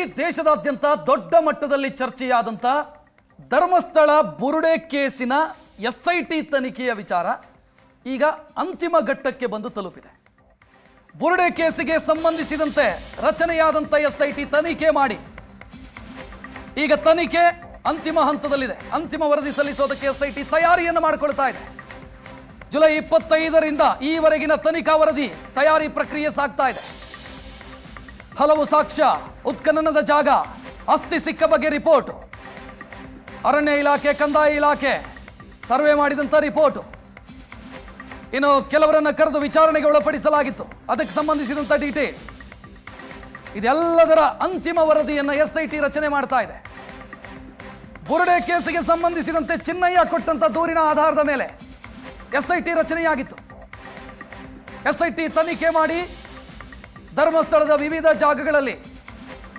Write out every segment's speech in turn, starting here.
ಇಡೀ ದೇಶದಾದ್ಯಂತ ದೊಡ್ಡ ಮಟ್ಟದಲ್ಲಿ ಚರ್ಚೆಯಾದಂಥ ಧರ್ಮಸ್ಥಳ ಬುರುಡೆ ಕೇಸಿನ ಎಸ್ ಐ ಟಿ ತನಿಖೆಯ ವಿಚಾರ ಈಗ ಅಂತಿಮ ಘಟ್ಟಕ್ಕೆ ಬಂದು ತಲುಪಿದೆ. ಬುರುಡೆ ಕೇಸಿಗೆ ಸಂಬಂಧಿಸಿದಂತೆ ರಚನೆಯಾದಂಥ ಎಸ್ ಐ ಟಿ ತನಿಖೆ ಮಾಡಿ. ಈಗ ತನಿಖೆ ಅಂತಿಮ ಹಂತದಲ್ಲಿದೆ. ಅಂತಿಮ ವರದಿ ಸಲ್ಲಿಸೋದಕ್ಕೆ ಎಸ್ ಐ ಟಿ ತಯಾರಿಯನ್ನು ಮಾಡಿಕೊಳ್ತಾ ಇದೆ. ಜುಲೈ ಇಪ್ಪತ್ತೈದರಿಂದ ಈವರೆಗಿನ ತನಿಖಾ ವರದಿ ತಯಾರಿ ಪ್ರಕ್ರಿಯೆ ಸಾಗ್ತಾ ಇದೆ. ಹಲವು ಸಾಕ್ಷ್ಯ, ಉತ್ಖನನದ ಜಾಗ, ಅಸ್ಥಿ ಸಿಕ್ಕ ಬಗ್ಗೆ ರಿಪೋರ್ಟ್. ಅರಣ್ಯ ಇಲಾಖೆ, ಕಂದಾಯ ಇಲಾಖೆ, ಸರ್ವೆ ಮಾಡಿದಂಥ ರಿಪೋರ್ಟ್. ಇನ್ನು ಕೆಲವರನ್ನ ಕರೆದು ವಿಚಾರಣೆಗೆ ಒಳಪಡಿಸಲಾಗಿತ್ತು. ಅದಕ್ಕೆ ಸಂಬಂಧಿಸಿದಂಥ ಡೀಟೇಲ್. ಇದೆಲ್ಲದರ ಅಂತಿಮ ವರದಿಯನ್ನ ಎಸ್ ಐ ರಚನೆ ಮಾಡ್ತಾ ಇದೆ. ಬುರುಡೆ ಕೇಸಿಗೆ ಸಂಬಂಧಿಸಿದಂತೆ ಚಿನ್ನಯ್ಯ ಕೊಟ್ಟಂತ ದೂರಿನ ಆಧಾರದ ಮೇಲೆ ಎಸ್ ಐ ರಚನೆಯಾಗಿತ್ತು. ಎಸ್ ಐ ತನಿಖೆ ಮಾಡಿ ಧರ್ಮಸ್ಥಳದ ವಿವಿಧ ಜಾಗಗಳಲ್ಲಿ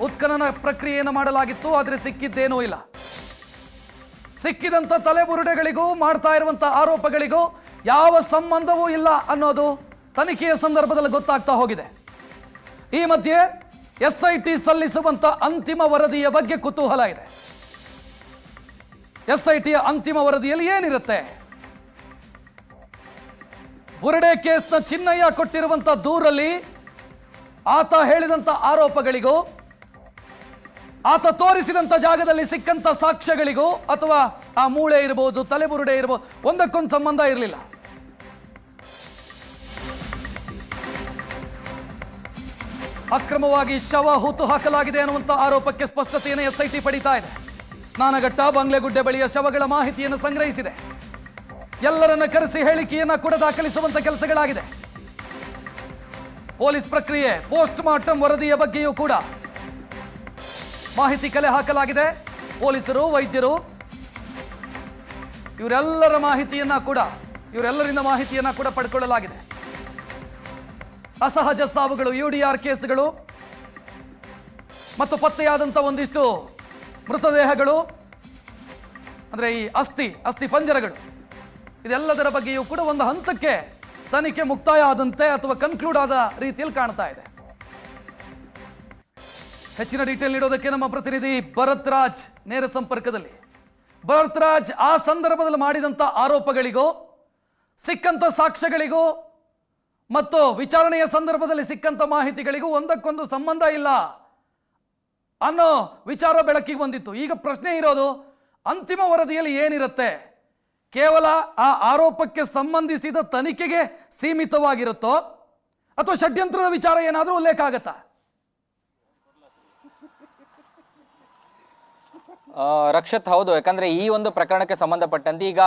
ಉತ್ಖನನ ಪ್ರಕ್ರಿಯೆಯನ್ನು ಮಾಡಲಾಗಿತ್ತು, ಆದರೆ ಸಿಕ್ಕಿದ್ದೇನೂ ಇಲ್ಲ. ಸಿಕ್ಕಿದಂಥ ತಲೆಬುರುಡೆಗಳಿಗೂ, ಮಾಡ್ತಾ ಇರುವಂಥ ಆರೋಪಗಳಿಗೂ ಯಾವ ಸಂಬಂಧವೂ ಇಲ್ಲ ಅನ್ನೋದು ತನಿಖೆಯ ಸಂದರ್ಭದಲ್ಲಿ ಗೊತ್ತಾಗ್ತಾ ಹೋಗಿದೆ. ಈ ಮಧ್ಯೆ ಎಸ್ ಐ ಟಿ ಸಲ್ಲಿಸುವಂತ ಅಂತಿಮ ವರದಿಯ ಬಗ್ಗೆ ಕುತೂಹಲ ಇದೆ. ಎಸ್ ಟಿಯ ಅಂತಿಮ ವರದಿಯಲ್ಲಿ ಏನಿರುತ್ತೆ? ಬುರುಡೆ ಕೇಸ್ನ ಚಿನ್ನಯ್ಯ ಕೊಟ್ಟಿರುವಂಥ ದೂರಲ್ಲಿ ಆತ ಹೇಳಿದಂತ ಆರೋಪಗಳಿಗೂ, ಆತ ತೋರಿಸಿದಂತ ಜಾಗದಲ್ಲಿ ಸಿಕ್ಕಂತ ಸಾಕ್ಷ್ಯಗಳಿಗೂ, ಅಥವಾ ಆ ಮೂಳೆ ಇರಬಹುದು ತಲೆಬುರುಡೆ ಇರಬಹುದು ಒಂದಕ್ಕೊಂದು ಸಂಬಂಧ ಇರಲಿಲ್ಲ. ಅಕ್ರಮವಾಗಿ ಶವ ಹೂತು ಹಾಕಲಾಗಿದೆ ಅನ್ನುವಂತ ಆರೋಪಕ್ಕೆ ಸ್ಪಷ್ಟತೆಯನ್ನು ಎಸ್ಐಟಿ ಪಡಿತಾ ಇದೆ. ಸ್ನಾನಘಟ್ಟ, ಬಂಗ್ಲೆಗುಡ್ಡೆ ಬಳಿಯ ಶವಗಳ ಮಾಹಿತಿಯನ್ನು ಸಂಗ್ರಹಿಸಿದೆ. ಎಲ್ಲರನ್ನ ಕರೆಸಿ ಹೇಳಿಕೆಯನ್ನ ಕೂಡ ದಾಖಲಿಸುವಂತ ಕೆಲಸಗಳಾಗಿದೆ. ಪೊಲೀಸ್ ಪ್ರಕ್ರಿಯೆ ಪೋಸ್ಟ್ ಮಾರ್ಟಮ್ ವರದಿಯ ಬಗ್ಗೆಯೂ ಕೂಡ ಮಾಹಿತಿ ಕಲೆ ಹಾಕಲಾಗಿದೆ. ಪೊಲೀಸರು, ವೈದ್ಯರು, ಇವರೆಲ್ಲರ ಮಾಹಿತಿಯನ್ನ ಕೂಡ, ಇವರೆಲ್ಲರಿಂದ ಮಾಹಿತಿಯನ್ನ ಕೂಡ ಪಡ್ಕೊಳ್ಳಲಾಗಿದೆ. ಅಸಹಜ ಸಾವುಗಳು, ಯುಡಿಆರ್ ಕೇಸ್ಗಳು ಮತ್ತು ಪತ್ತೆಯಾದಂಥ ಒಂದಿಷ್ಟು ಮೃತದೇಹಗಳು, ಅಂದ್ರೆ ಈ ಅಸ್ಥಿ ಅಸ್ಥಿ ಪಂಜರಗಳು, ಇದೆಲ್ಲದರ ಬಗ್ಗೆಯೂ ಕೂಡ ಒಂದು ಹಂತಕ್ಕೆ ತನಿಖೆ ಮುಕ್ತಾಯ ಆದಂತೆ ಅಥವಾ ಕನ್ಕ್ಲೂಡ್ ಆದ ರೀತಿಯಲ್ಲಿ ಕಾಣ್ತಾ ಇದೆ. ಹೆಚ್ಚಿನ ಡೀಟೇಲ್ ನೀಡೋದಕ್ಕೆ ನಮ್ಮ ಪ್ರತಿನಿಧಿ ಭರತ್ ರಾಜ್ ನೇರ ಸಂಪರ್ಕದಲ್ಲಿ. ಭರತ್ ರಾಜ್, ಆ ಸಂದರ್ಭದಲ್ಲಿ ಮಾಡಿದಂತ ಆರೋಪಗಳಿಗೂ, ಸಿಕ್ಕಂತ ಸಾಕ್ಷ್ಯಗಳಿಗೂ ಮತ್ತು ವಿಚಾರಣೆಯ ಸಂದರ್ಭದಲ್ಲಿ ಸಿಕ್ಕಂತ ಮಾಹಿತಿಗಳಿಗೂ ಒಂದಕ್ಕೊಂದು ಸಂಬಂಧ ಇಲ್ಲ ಅನ್ನೋ ವಿಚಾರ ಬೆಳಕಿಗೆ ಬಂದಿತ್ತು. ಈಗ ಪ್ರಶ್ನೆ ಇರೋದು, ಅಂತಿಮ ವರದಿಯಲ್ಲಿ ಏನಿರುತ್ತೆ? ಕೇವಲ ಆ ಆರೋಪಕ್ಕೆ ಸಂಬಂಧಿಸಿದ ತನಿಖೆಗೆ ಸೀಮಿತವಾಗಿರುತ್ತೋ ಅಥವಾ ಷಡ್ಯಂತ್ರದ ವಿಚಾರ ಏನಾದರೂ ಉಲ್ಲೇಖ ಆಗತ್ತಾ? ರಕ್ಷತ್ ಹೌದು. ಯಾಕಂದ್ರೆ ಈ ಒಂದು ಪ್ರಕರಣಕ್ಕೆ ಸಂಬಂಧಪಟ್ಟಂತೆ ಈಗ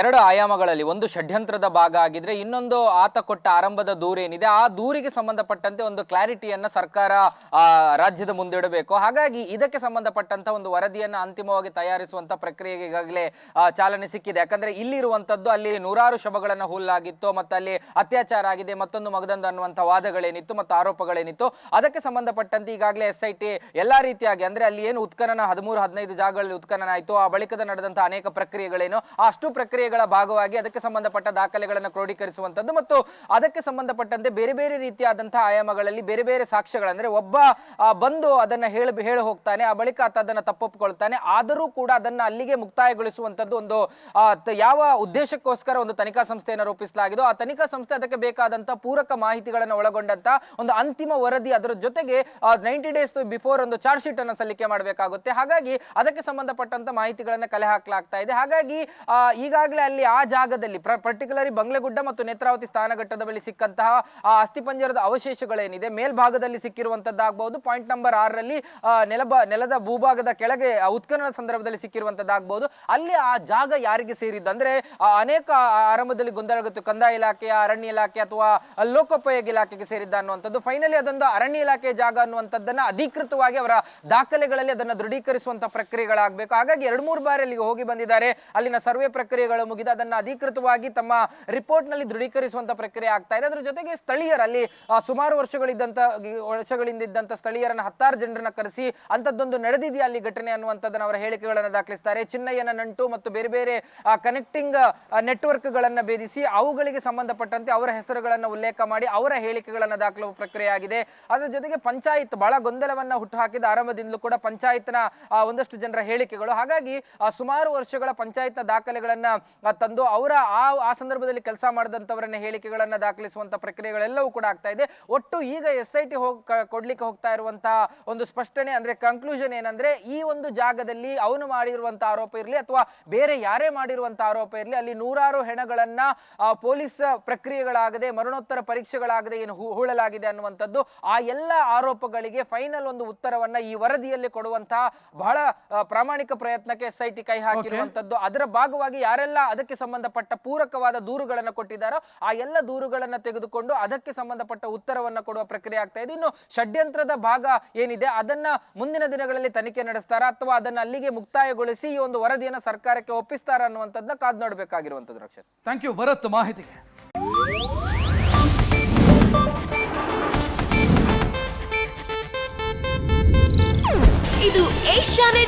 ಎರಡು ಆಯಾಮಗಳಲ್ಲಿ ಒಂದು ಷಡ್ಯಂತ್ರದ ಭಾಗ ಆಗಿದ್ರೆ ಇನ್ನೊಂದು ಆತ ಕೊಟ್ಟ ಆರಂಭದ ದೂರ ಏನಿದೆ ಆ ದೂರಿಗೆ ಸಂಬಂಧಪಟ್ಟಂತೆ ಒಂದು ಕ್ಲಾರಿಟಿಯನ್ನ ಸರ್ಕಾರ ರಾಜ್ಯದ ಮುಂದಿಡಬೇಕು. ಹಾಗಾಗಿ ಇದಕ್ಕೆ ಸಂಬಂಧಪಟ್ಟಂತ ಒಂದು ವರದಿಯನ್ನ ಅಂತಿಮವಾಗಿ ತಯಾರಿಸುವಂತ ಪ್ರಕ್ರಿಯೆಗೆ ಈಗಾಗಲೇ ಚಾಲನೆ ಸಿಕ್ಕಿದೆ. ಯಾಕಂದ್ರೆ ಇಲ್ಲಿರುವಂತದ್ದು ಅಲ್ಲಿ ನೂರಾರು ಶವಗಳನ್ನ ಹುಲ್ಲಾಗಿತ್ತು, ಮತ್ತೆ ಅಲ್ಲಿ ಅತ್ಯಾಚಾರ ಆಗಿದೆ, ಮತ್ತೊಂದು ಮಗದಂದು ಅನ್ನುವಂತ ವಾದಗಳೇನಿತ್ತು, ಮತ್ತು ಆರೋಪಗಳೇನಿತ್ತು. ಅದಕ್ಕೆ ಸಂಬಂಧಪಟ್ಟಂತೆ ಈಗಾಗಲೇ ಎಸ್ ಐ ಟಿ ಎಲ್ಲಾ ರೀತಿಯಾಗಿ, ಅಂದ್ರೆ ಅಲ್ಲಿ ಏನು ಉತ್ಖನನ ಹದಿಮೂರು ಹದಿನೈದು ಜಾಗಗಳಲ್ಲಿ ಉತ್ಖನನ ಆಯಿತು ಆ ಬಳಿಕದ ನಡೆದಂತಹ ಅನೇಕ ಪ್ರಕ್ರಿಯೆಗಳೇನು? ಅಷ್ಟು ಪ್ರಕ್ರಿಯೆಗಳ ಭಾಗವಾಗಿ ಅದಕ್ಕೆ ಸಂಬಂಧಪಟ್ಟ ದಾಖಲೆಗಳನ್ನು ಕ್ರೋಢೀಕರಿಸುವಂಥದ್ದು ಮತ್ತು ಅದಕ್ಕೆ ಸಂಬಂಧಪಟ್ಟಂತೆ ಬೇರೆ ಬೇರೆ ರೀತಿಯಾದಂತಹ ಆಯಾಮಗಳಲ್ಲಿ ಬೇರೆ ಬೇರೆ ಸಾಕ್ಷ್ಯಗಳಂದ್ರೆ ಒಬ್ಬ ಬಂದು ಅದನ್ನ ಹೇಳ, ಹೇಳಿ ಹೋಗ್ತಾನೆ, ಆ ಬಳಿಕ ಆತ ಅದನ್ನ ತಪ್ಪೊಪ್ಪಿಕೊಳ್ತಾನೆ ಆದರೂ ಕೂಡ ಅದನ್ನ ಅಲ್ಲಿಗೆ ಮುಕ್ತಾಯಗೊಳಿಸುವಂತದ್ದು ಒಂದು ಯಾವ ಉದ್ದೇಶಕ್ಕೋಸ್ಕರ ಒಂದು ತನಿಖಾ ಸಂಸ್ಥೆಯನ್ನು ರೂಪಿಸಲಾಗಿದೋ, ಆ ತನಿಖಾ ಸಂಸ್ಥೆ ಅದಕ್ಕೆ ಬೇಕಾದಂತಹ ಪೂರಕ ಮಾಹಿತಿಗಳನ್ನು ಒಳಗೊಂಡಂತ ಒಂದು ಅಂತಿಮ ವರದಿ ಅದರ ಜೊತೆಗೆ ನೈಂಟಿ ಡೇಸ್ ಬಿಫೋರ್ ಒಂದು ಚಾರ್ಜ್ ಶೀಟ್ ಅನ್ನು ಸಲ್ಲಿಕೆ ಮಾಡಬೇಕಾಗುತ್ತೆ. ಹಾಗಾಗಿ ಅದಕ್ಕೆ ಸಂಬಂಧಪಟ್ಟಂತ ಮಾಹಿತಿಗಳನ್ನ ಕಲೆ ಹಾಕಲಾಗ್ತಾ ಇದೆ. ಹಾಗಾಗಿ ಈಗಾಗಲೇ ಅಲ್ಲಿ ಆ ಜಾಗದಲ್ಲಿ ಪರ್ಟಿಕ್ಯುಲರಿ ಬಂಗ್ಲೆಗುಡ್ಡ ಮತ್ತು ನೇತ್ರಾವತಿ ಸ್ಥಾನಘಟ್ಟದ ಬಳಿ ಸಿಕ್ಕಂತಹ ಅಸ್ಥಿಪಂಜರದ ಅವಶೇಷಗಳೇನಿದೆ, ಮೇಲ್ಭಾಗದಲ್ಲಿ ಸಿಕ್ಕಿರುವಂತದ್ದಾಗಬಹುದು ಪಾಯಿಂಟ್ ನಂಬರ್ ಆರರಲ್ಲಿ ನೆಲಬ, ನೆಲದ ಭೂಭಾಗದ ಕೆಳಗೆ ಉತ್ಖನನ ಸಂದರ್ಭದಲ್ಲಿ ಸಿಕ್ಕಿರುವಂತದ್ದಾಗಬಹುದು ಅಲ್ಲಿ ಆ ಜಾಗ ಯಾರಿಗೆ ಸೇರಿದ್ದು ಅಂದ್ರೆ ಅನೇಕ ಆರಂಭದಲ್ಲಿ ಗೊಂದಲ ಆಗುತ್ತೆ, ಕಂದಾಯ ಇಲಾಖೆಯ, ಅರಣ್ಯ ಇಲಾಖೆ ಅಥವಾ ಲೋಕೋಪಯೋಗಿ ಇಲಾಖೆಗೆ ಸೇರಿದ್ದ ಅನ್ನುವಂಥದ್ದು. ಫೈನಲಿ ಅದೊಂದು ಅರಣ್ಯ ಇಲಾಖೆಯ ಜಾಗ ಅನ್ನುವಂಥದ್ದನ್ನ ಅಧಿಕೃತವಾಗಿ ಅವರ ದಾಖಲೆಗಳಲ್ಲಿ ಅದನ್ನ ದೃಢೀಕರಿಸುವಂತ ಪ್ರಕ್ರಿಯೆಗಳಾಗಬೇಕು ಹಾಗಾಗಿ ಎರಡು ಮೂರು ಬಾರಿ ಅಲ್ಲಿಗೆ ಹೋಗಿ ಬಂದಿದ್ದಾರೆ. ಅಲ್ಲಿನ ಸರ್ವೆ ಪ್ರಕ್ರಿಯೆಗಳು ಮುಗಿದ ಅದನ್ನ ಅಧಿಕೃತವಾಗಿ ತಮ್ಮ ರಿಪೋರ್ಟ್ನಲ್ಲಿ ದೃಢೀಕರಿಸುವಂತ ಪ್ರಕ್ರಿಯೆ ಆಗ್ತಾ ಇದೆ. ಅದರ ಜೊತೆಗೆ ಸ್ಥಳೀಯರಲ್ಲಿ ಸುಮಾರು ವರ್ಷಗಳಿದ್ದಂತ ವರ್ಷಗಳಿಂದ ಇದ್ದಂತ ಸ್ಥಳೀಯರನ್ನ ಹತ್ತಾರು ಜನರನ್ನ ಕರೆಸಿ ಅಂತದ್ದೊಂದು ನಡೆದಿದೆಯಾ ಅಲ್ಲಿ ಘಟನೆ ಅನ್ನುವಂಥದ್ದನ್ನ ಅವರ ಹೇಳಿಕೆಗಳನ್ನು ದಾಖಲಿಸ್ತಾರೆ. ಚಿನ್ನಯ್ಯನ ನಂಟು ಮತ್ತು ಬೇರೆ ಬೇರೆ ಕನೆಕ್ಟಿಂಗ್ ನೆಟ್ವರ್ಕ್ ಗಳನ್ನ ಭೇದಿಸಿ ಅವುಗಳಿಗೆ ಸಂಬಂಧಪಟ್ಟಂತೆ ಅವರ ಹೆಸರುಗಳನ್ನ ಉಲ್ಲೇಖ ಮಾಡಿ ಅವರ ಹೇಳಿಕೆಗಳನ್ನ ದಾಖಲುವ ಪ್ರಕ್ರಿಯೆ ಆಗಿದೆ. ಅದರ ಜೊತೆಗೆ ಪಂಚಾಯತ್, ಬಹಳ ಗೊಂದಲವನ್ನ ಹುಟ್ಟುಹಾಕಿದ ಆರಂಭದಿಂದಲೂ ಕೂಡ ಪಂಚಾಯತ್ನ ಒಂದಷ್ಟು ಜನರ ಹೇಳಿಕೆಗಳು. ಹಾಗಾಗಿ ಸುಮಾರು ವರ್ಷಗಳ ಪಂಚಾಯತ್ನ ದಾಖಲೆಗಳನ್ನ ತಂದು ಅವರ ಆ ಆ ಸಂದರ್ಭದಲ್ಲಿ ಕೆಲಸ ಮಾಡಿದಂತವರನ್ನ ಹೇಳಿಕೆಗಳನ್ನ ದಾಖಲಿಸುವಂತ ಪ್ರಕ್ರಿಯೆಗಳೆಲ್ಲವೂ ಕೂಡ ಆಗ್ತಾ ಇದೆ. ಒಟ್ಟು ಈಗ ಎಸ್ ಐ ಟಿ ಕೊಡ್ಲಿಕ್ಕೆ ಹೋಗ್ತಾ ಇರುವಂತಹ ಒಂದು ಸ್ಪಷ್ಟನೆ ಅಂದ್ರೆ ಕನ್ಕ್ಲೂಷನ್ ಏನಂದ್ರೆ, ಈ ಒಂದು ಜಾಗದಲ್ಲಿ ಅವನು ಮಾಡಿರುವಂತ ಆರೋಪ ಇರಲಿ ಅಥವಾ ಬೇರೆ ಯಾರೇ ಮಾಡಿರುವಂತ ಆರೋಪ ಇರಲಿ, ಅಲ್ಲಿ ನೂರಾರು ಹೆಣಗಳನ್ನ ಪೊಲೀಸ್ ಪ್ರಕ್ರಿಯೆಗಳಾಗದೆ, ಮರಣೋತ್ತರ ಪರೀಕ್ಷೆಗಳಾಗದೆ ಏನು ಹೂಳಲಾಗಿದೆ ಅನ್ನುವಂಥದ್ದು, ಆ ಎಲ್ಲ ಆರೋಪಗಳಿಗೆ ಫೈನಲ್ ಒಂದು ಉತ್ತರವನ್ನ ಈ ವರದಿಯಲ್ಲಿ ಕೊಡುವಂತಹ ಬಹಳ ಪ್ರಾಮಾಣಿಕ ಪ್ರಯತ್ನಕ್ಕೆ ಎಸ್ ಐ ಟಿ ಕೈ ಹಾಕಿರುವಂತದ್ದು. ಅದರ ಭಾಗವಾಗಿ ಯಾರೆಲ್ಲ ಅದಕ್ಕೆ ಸಂಬಂಧಪಟ್ಟ ಪೂರಕವಾದ ದೂರುಗಳನ್ನು ಕೊಟ್ಟಿದ್ದಾರೋ ಆ ಎಲ್ಲ ದೂರುಗಳನ್ನು ತೆಗೆದುಕೊಂಡು ಅದಕ್ಕೆ ಸಂಬಂಧಪಟ್ಟ ಉತ್ತರವನ್ನು ಕೊಡುವ ಪ್ರಕ್ರಿಯೆ ಆಗ್ತಾ ಇದೆ. ಇನ್ನು ಷಡ್ಯಂತ್ರದ ಭಾಗ ಏನಿದೆ ಅದನ್ನ ಮುಂದಿನ ದಿನಗಳಲ್ಲಿ ತನಿಖೆ ನಡೆಸ್ತಾರ ಅಥವಾ ಅದನ್ನ ಅಲ್ಲಿಗೆ ಮುಕ್ತಾಯಗೊಳಿಸಿ ಈ ಒಂದು ವರದಿಯನ್ನು ಸರ್ಕಾರಕ್ಕೆ ಒಪ್ಪಿಸ್ತಾರ ಅನ್ನುವಂಥದ್ದನ್ನ ಕಾದ್ ನೋಡಬೇಕಾಗಿರುವಂತದ್ದು ರಕ್ಷಿತ್ ಥ್ಯಾಂಕ್ ಯು ಭರತ್ ಮಾಹಿತಿಗೆ. ಇದು ಏಷ್ಯಾನೆಟ್